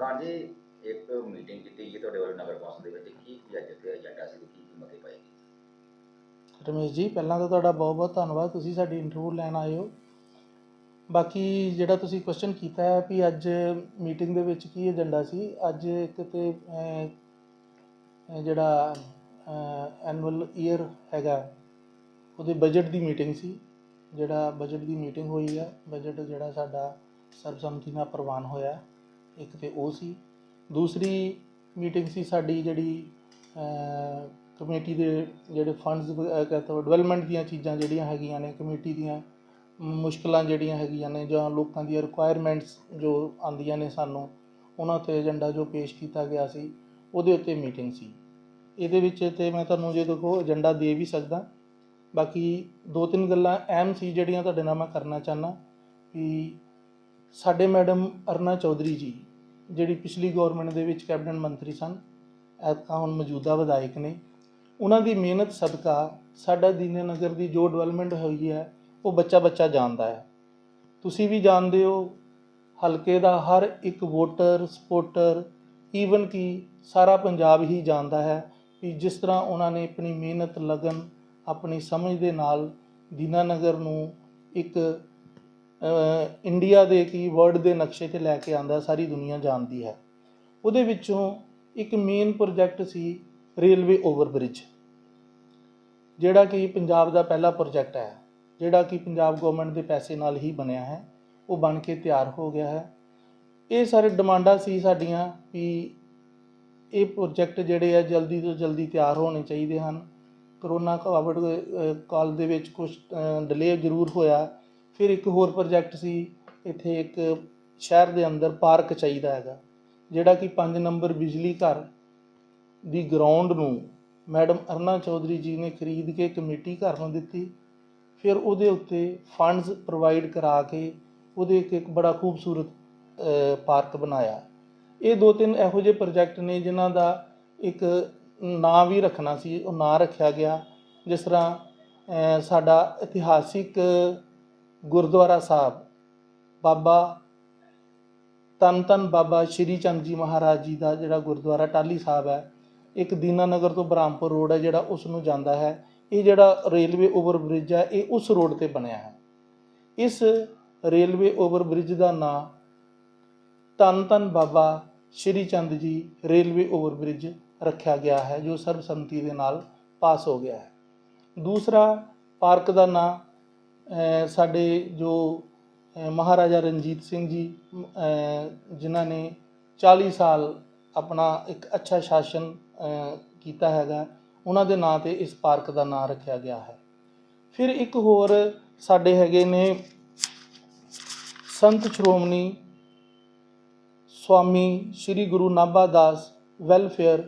ਪ੍ਰਧਾਨ ਜੀ ਇੱਕ ਮੀਟਿੰਗ ਕੀਤੀ ਗਈ ਤੁਹਾਡੇ ਵੱਲੋਂ ਨਗਰ ਕੌਂਸਲ ਦੇ ਵਿੱਚ। ਕੀ ਕੀ ਅੱਜ ਤੇ ਏਜੰਡਾ ਸੀ? ਤੇ ਕੀ ਕੀ ਮਤੇ ਪਾਏ? ਗਏ ਰਮੇਸ਼ ਜੀ ਪਹਿਲਾਂ ਤਾਂ ਤੁਹਾਡਾ ਬਹੁਤ ਬਹੁਤ ਧੰਨਵਾਦ। ਤੁਸੀਂ ਸਾਡੀ ਇੰਟਰਵਿਊ ਲੈਣ ਆਏ ਹੋ। ਬਾਕੀ ਜਿਹੜਾ ਤੁਸੀਂ ਕੁਐਸਚਨ ਕੀਤਾ ਹੈ ਵੀ ਅੱਜ ਮੀਟਿੰਗ ਦੇ ਵਿੱਚ ਕੀ ਏਜੰਡਾ ਸੀ? ਅੱਜ ਇੱਕ ਤੇ ਅਹ, ਜਿਹੜਾ ਐਨੂਅਲ ਈਅਰ ਹੈਗਾ ਉਹਦੇ ਬਜਟ ਦੀ ਮੀਟਿੰਗ ਸੀ। ਜਿਹੜਾ ਬਜਟ ਦੀ ਮੀਟਿੰਗ ਹੋਈ ਆ ਬਜਟ ਜਿਹੜਾ ਸਾਡਾ ਸਰਬਸੰਮਤੀ ਨਾਲ ਪ੍ਰਵਾਨ ਹੋਇਆ। ਇੱਕ ਤੇ ਉਹ ਸੀ। ਦੂਸਰੀ ਮੀਟਿੰਗ ਸੀ ਸਾਡੀ ਜਿਹੜੀ ਕਮੇਟੀ ਦੇ ਜਿਹੜੇ ਫੰਡਸ ਕਹਿੰਦਾ ਡਿਵੈਲਪਮੈਂਟ ਦੀਆਂ ਚੀਜ਼ਾਂ ਜਿਹੜੀਆਂ ਹੈਗੀਆਂ ਨੇ ਕਮੇਟੀ ਦੀਆਂ ਮੁਸ਼ਕਲਾਂ ਜਿਹੜੀਆਂ ਹੈਗੀਆਂ ਨੇ ਜਾਂ ਲੋਕਾਂ ਦੀਆਂ ਰਿਕੁਆਇਰਮੈਂਟਸ ਜੋ ਆਉਂਦੀਆਂ ਨੇ ਸਾਨੂੰ, ਉਹਨਾਂ ਤੇ ਏਜੰਡਾ ਜੋ ਪੇਸ਼ ਕੀਤਾ ਗਿਆ ਸੀ, ਉਹਦੇ ਉੱਤੇ ਮੀਟਿੰਗ ਸੀ। ਇਹਦੇ ਵਿੱਚ ਤੇ ਮੈਂ ਤੁਹਾਨੂੰ ਜੇ ਦੇਖੋ ਏਜੰਡਾ ਦੇ ਵੀ ਸਕਦਾ। ਬਾਕੀ ਦੋ ਤਿੰਨ ਗੱਲਾਂ ਐਮ ਸੀ ਜਿਹੜੀਆਂ ਤੁਹਾਡੇ ਨਾਲ ਮੈਂ ਕਰਨਾ ਚਾਹਨਾ ਵੀ ਸਾਡੇ ਮੈਡਮ ਅਰਨਾ ਚੌਧਰੀ ਜੀ ਜਿਹੜੀ ਪਿਛਲੀ ਗਵਰਨਮੈਂਟ ਦੇ ਵਿੱਚ ਕੈਬਨਿਟ ਮੰਤਰੀ ਸਨ, ਐਤਕਾਂ ਹੁਣ ਮੌਜੂਦਾ ਵਿਧਾਇਕ ਨੇ, ਉਹਨਾਂ ਦੀ ਮਿਹਨਤ, ਸਦਕਾ ਸਾਡਾ ਦੀਨਾਨਗਰ ਦੀ ਜੋ ਡਿਵੈਲਪਮੈਂਟ ਹੋਈ ਹੈ, ਉਹ ਬੱਚਾ ਬੱਚਾ ਜਾਣਦਾ ਹੈ। ਤੁਸੀਂ ਵੀ ਜਾਣਦੇ ਹੋ, ਹਲਕੇ ਦਾ ਹਰ ਇੱਕ ਵੋਟਰ ਸਪੋਰਟਰ ਈਵਨ ਕਿ ਸਾਰਾ ਪੰਜਾਬ ਹੀ ਜਾਣਦਾ ਹੈ ਕਿ ਜਿਸ ਤਰ੍ਹਾਂ ਉਹਨਾਂ ਨੇ ਆਪਣੀ ਮਿਹਨਤ, ਲਗਨ, ਆਪਣੀ ਸਮਝ ਦੇ ਨਾਲ ਦੀਨਾ ਨਗਰ ਨੂੰ ਇੱਕ ਇੰਡੀਆ ਦੇ ਕੀ ਵਰਲਡ ਦੇ ਨਕਸ਼ੇ ਤੇ ਲੈ ਕੇ ਆਂਦਾ ਸਾਰੀ ਦੁਨੀਆ ਜਾਣਦੀ ਹੈ। ਉਹਦੇ ਵਿੱਚੋਂ ਇੱਕ ਮੇਨ ਪ੍ਰੋਜੈਕਟ ਸੀ ਰੇਲਵੇ ਓਵਰ ਬ੍ਰਿਜ ਜਿਹੜਾ ਕਿ ਪੰਜਾਬ ਦਾ ਪਹਿਲਾ ਪ੍ਰੋਜੈਕਟ ਹੈ, ਜਿਹੜਾ ਕਿ ਪੰਜਾਬ ਗਵਰਨਮੈਂਟ ਦੇ ਪੈਸੇ ਨਾਲ ਹੀ ਬਣਿਆ ਹੈ। ਉਹ ਬਣ ਕੇ ਤਿਆਰ ਹੋ ਗਿਆ ਹੈ। ਇਹ ਸਾਰੇ ਡਿਮਾਂਡਾਂ ਸੀ ਸਾਡੀਆਂ ਵੀ ਇਹ ਪ੍ਰੋਜੈਕਟ ਜਿਹੜੇ ਆ ਜਲਦੀ ਤੋਂ ਜਲਦੀ ਤਿਆਰ ਹੋਣੇ ਚਾਹੀਦੇ ਹਨ। ਕਰੋਨਾ ਕੋਵਿਡ ਕਾਲ ਦੇ ਵਿੱਚ ਕੁਝ ਡਿਲੇ ਜ਼ਰੂਰ ਹੋਇਆ। ਫਿਰ ਇੱਕ ਹੋਰ ਪ੍ਰੋਜੈਕਟ ਸੀ, ਇੱਥੇ ਇੱਕ ਸ਼ਹਿਰ ਦੇ ਅੰਦਰ ਪਾਰਕ ਚਾਹੀਦਾ ਹੈਗਾ, ਜਿਹੜਾ ਕਿ 5 ਨੰਬਰ ਬਿਜਲੀ ਘਰ ਦੀ ਗਰਾਊਂਡ ਨੂੰ ਮੈਡਮ ਅਰਨਾ ਚੌਧਰੀ ਜੀ ਨੇ ਖਰੀਦ ਕੇ ਕਮੇਟੀ ਘਰ ਨੂੰ ਦਿੱਤੀ, ਫਿਰ ਉਹਦੇ ਉੱਤੇ ਫੰਡਸ ਪ੍ਰੋਵਾਈਡ ਕਰਾ ਕੇ ਉਹਦੇ ਇੱਕ ਇੱਕ ਬੜਾ ਖੂਬਸੂਰਤ ਪਾਰਕ ਬਣਾਇਆ। ਇਹ ਦੋ ਤਿੰਨ ਇਹੋ ਜਿਹੇ ਪ੍ਰੋਜੈਕਟ ਨੇ ਜਿਨ੍ਹਾਂ ਦਾ ਇੱਕ ਨਾਂ ਵੀ ਰੱਖਣਾ ਸੀ, ਉਹ ਨਾਂ ਰੱਖਿਆ ਗਿਆ, ਜਿਸ ਤਰ੍ਹਾਂ ਸਾਡਾ ਇਤਿਹਾਸਿਕ ਗੁਰਦੁਆਰਾ ਸਾਹਿਬ, ਬਾਬਾ ਧੰਨ ਧੰਨ ਬਾਬਾ ਸ਼੍ਰੀ ਚੰਦ ਜੀ ਮਹਾਰਾਜ ਜੀ ਦਾ ਜਿਹੜਾ ਗੁਰਦੁਆਰਾ ਟਾਲੀ ਸਾਹਿਬ ਹੈ, ਇੱਕ ਦੀਨਾਨਗਰ ਤੋਂ ਬ੍ਰਹਮਪੁਰ ਰੋਡ ਹੈ ਜਿਹੜਾ ਉਸ ਨੂੰ ਜਾਂਦਾ ਹੈ। ਇਹ ਜਿਹੜਾ ਰੇਲਵੇ ਓਵਰ ਬ੍ਰਿਜ ਹੈ, ਇਹ ਉਸ ਰੋਡ ਤੇ ਬਣਿਆ ਹੈ। ਇਸ ਰੇਲਵੇ ਓਵਰ ਬ੍ਰਿਜ ਦਾ ਨਾਂ ਧੰਨ ਧੰਨ Baba Shri Chand ji railway over bridge ਰੱਖਿਆ ਗਿਆ ਹੈ, ਜੋ ਸਰਬਸੰਮਤੀ ਦੇ ਨਾਲ ਪਾਸ ਹੋ ਗਿਆ ਹੈ। ਦੂਸਰਾ ਪਾਰਕ ਦਾ ਨਾਂ ਸਾਡੇ ਜੋ ਮਹਾਰਾਜਾ ਰਣਜੀਤ ਸਿੰਘ ਜੀ ਜਿਨ੍ਹਾਂ ਨੇ 40 ਸਾਲ ਆਪਣਾ ਇੱਕ ਅੱਛਾ ਸ਼ਾਸਨ ਕੀਤਾ ਹੈਗਾ, ਉਹਨਾਂ ਦੇ ਨਾਂ ਤੇ ਇਸ ਪਾਰਕ ਦਾ ਨਾਂ ਰੱਖਿਆ ਗਿਆ ਹੈ। ਫਿਰ ਇੱਕ ਹੋਰ ਸਾਡੇ ਹੈਗੇ ਨੇ ਸੰਤ ਸ਼੍ਰੋਮਣੀ ਸਵਾਮੀ ਸ੍ਰੀ ਗੁਰੂ ਨਾਭਾ ਦਾਸ ਵੈਲਫੇਅਰ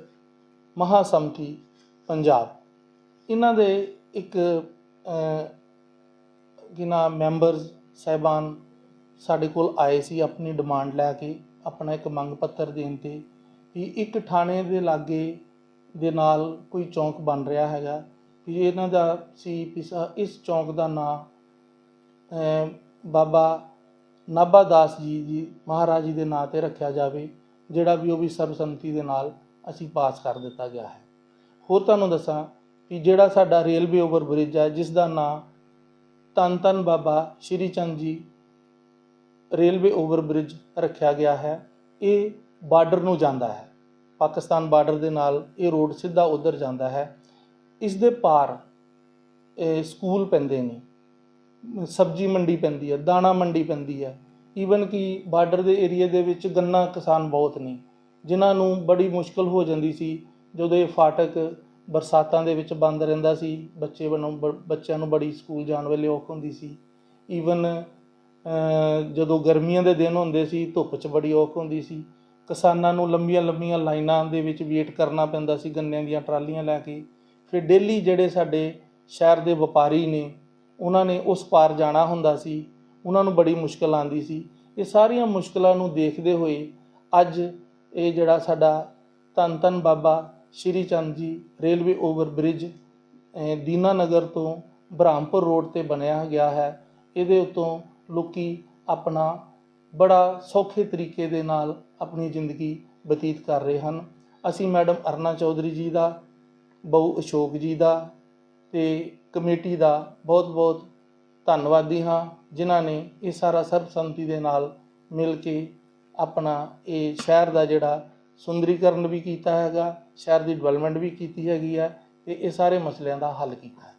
ਮਹਾਸਮਿਤੀ, ਪੰਜਾਬ। ਇਹਨਾਂ ਦੇ ਇੱਕ ਅਹ, ਕਿ ਨਾ ਮੈਂਬਰਸ ਸਹਿਬਾਨ ਸਾਡੇ ਕੋਲ ਆਏ ਸੀ ਆਪਣੀ ਡਿਮਾਂਡ ਲੈ ਕੇ ਆਪਣਾ ਇੱਕ ਮੰਗ ਪੱਤਰ ਦੇਣ ਤੇ ਵੀ ਇੱਕ ਥਾਣੇ ਦੇ ਲਾਗੇ ਦੇ ਨਾਲ ਕੋਈ ਚੌਂਕ ਬਣ ਰਿਹਾ ਹੈਗਾ। ਵੀ ਇਹਨਾਂ ਦਾ ਸੀ ਵੀ ਇਸ ਚੌਂਕ ਦਾ ਨਾਂ ਬਾਬਾ ਨਾਭਾ ਦਾਸ ਜੀ ਜੀ ਮਹਾਰਾਜ ਜੀ ਦੇ ਨਾਂ ਤੇ ਰੱਖਿਆ ਜਾਵੇ ਜਿਹੜਾ ਵੀ ਉਹ ਵੀ ਸਰਬਸੰਮਤੀ ਦੇ ਨਾਲ ਅਸੀਂ ਪਾਸ ਕਰ ਦਿੱਤਾ ਗਿਆ ਹੈ। ਹੋਰ ਤੁਹਾਨੂੰ ਦੱਸਾਂ ਕਿ ਜਿਹੜਾ ਸਾਡਾ ਰੇਲਵੇ ਓਵਰ ਬ੍ਰਿਜ ਹੈ ਜਿਸ ਦਾ ਨਾਂ ਧੰਨ ਧੰਨ Baba Shri Chand ji, railway over bridge ਰੱਖਿਆ ਗਿਆ ਹੈ, ਇਹ ਬਾਰਡਰ ਨੂੰ ਜਾਂਦਾ ਹੈ। ਪਾਕਿਸਤਾਨ ਬਾਰਡਰ ਦੇ ਨਾਲ ਇਹ ਰੋਡ ਸਿੱਧਾ ਉਧਰ ਜਾਂਦਾ ਹੈ। ਇਸ ਦੇ ਪਾਰ ਸਕੂਲ ਪੈਂਦੇ ਨੇ, ਸਬਜ਼ੀ ਮੰਡੀ ਪੈਂਦੀ ਹੈ, ਦਾਣਾ ਮੰਡੀ ਪੈਂਦੀ ਹੈ। ਈਵਨ ਕਿ ਬਾਰਡਰ ਦੇ ਏਰੀਆ ਦੇ ਵਿੱਚ ਗੰਨਾ ਕਿਸਾਨ ਬਹੁਤ ਨੇ, ਜਿਨ੍ਹਾਂ ਨੂੰ ਬੜੀ ਮੁਸ਼ਕਲ ਹੋ ਜਾਂਦੀ ਸੀ ਜਦੋਂ ਇਹ ਫਾਟਕ ਬਰਸਾਤਾਂ ਦੇ ਵਿੱਚ ਬੰਦ ਰਹਿੰਦਾ ਸੀ, ਬੱਚੇ ਵੱਲੋਂ ਬ- ਬੱਚਿਆਂ ਨੂੰ ਬੜੀ ਸਕੂਲ ਜਾਣ ਵੇਲੇ ਔਖ ਹੁੰਦੀ ਸੀ। ਈਵਨ ਜਦੋਂ ਗਰਮੀਆਂ ਦੇ ਦਿਨ ਹੁੰਦੇ ਸੀ, ਧੁੱਪ 'ਚ ਬੜੀ ਔਖ ਹੁੰਦੀ ਸੀ। ਕਿਸਾਨਾਂ ਨੂੰ ਲੰਬੀਆਂ ਲੰਬੀਆਂ ਲਾਈਨਾਂ ਦੇ ਵਿੱਚ ਵੇਟ ਕਰਨਾ ਪੈਂਦਾ ਸੀ, ਗੰਨਿਆਂ ਦੀਆਂ ਟਰਾਲੀਆਂ ਲੈ ਕੇ। ਫਿਰ ਡੇਲੀ ਜਿਹੜੇ ਸਾਡੇ ਸ਼ਹਿਰ ਦੇ ਵਪਾਰੀ ਨੇ, ਉਹਨਾਂ ਨੇ ਉਸ ਪਾਰ ਜਾਣਾ ਹੁੰਦਾ ਸੀ। ਉਹਨਾਂ ਨੂੰ ਬੜੀ ਮੁਸ਼ਕਲ ਆਉਂਦੀ ਸੀ। ਇਹ ਸਾਰੀਆਂ ਮੁਸ਼ਕਲਾਂ ਨੂੰ ਦੇਖਦੇ ਹੋਏ ਅੱਜ ਇਹ ਜਿਹੜਾ ਸਾਡਾ ਧੰਨ ਧੰਨ Baba Shri Chand ji railway over bridge Dina Nagar ਤੋਂ ਬ੍ਰਹਮਪੁਰ ਰੋਡ ਤੇ ਬਣਿਆ ਗਿਆ ਹੈ। ਇਹਦੇ ਉੱਤੋਂ ਲੋਕੀ ਆਪਣਾ ਬੜਾ ਸੌਖੇ ਤਰੀਕੇ ਦੇ ਨਾਲ ਆਪਣੀ ਜ਼ਿੰਦਗੀ ਬਤੀਤ ਕਰ ਰਹੇ ਹਨ। ਅਸੀਂ ਮੈਡਮ ਅਰਨਾ ਚੌਧਰੀ ਜੀ ਦਾ, ਬਹੁ ਅਸ਼ੋਕ ਜੀ ਦਾ ਤੇ ਕਮੇਟੀ ਦਾ ਬਹੁਤ-ਬਹੁਤ ਧੰਨਵਾਦੀ ਹਾਂ, ਜਿਨ੍ਹਾਂ ਨੇ ਇਹ ਸਾਰਾ ਸਰਬਸੰਮਤੀ ਦੇ ਨਾਲ ਮਿਲ ਕੇ ਆਪਣਾ ਇਹ ਸ਼ਹਿਰ ਦਾ ਜਿਹੜਾ ਸੁੰਦਰੀਕਰਨ ਵੀ ਕੀਤਾ ਹੈਗਾ, ਸ਼ਹਿਰ ਦੀ ਡਿਵੈਲਪਮੈਂਟ ਵੀ ਕੀਤੀ ਹੈਗੀ ਹੈ ਤੇ ਇਹ ਸਾਰੇ ਮਸਲਿਆਂ ਦਾ ਹੱਲ ਕੀਤਾ ਹੈ।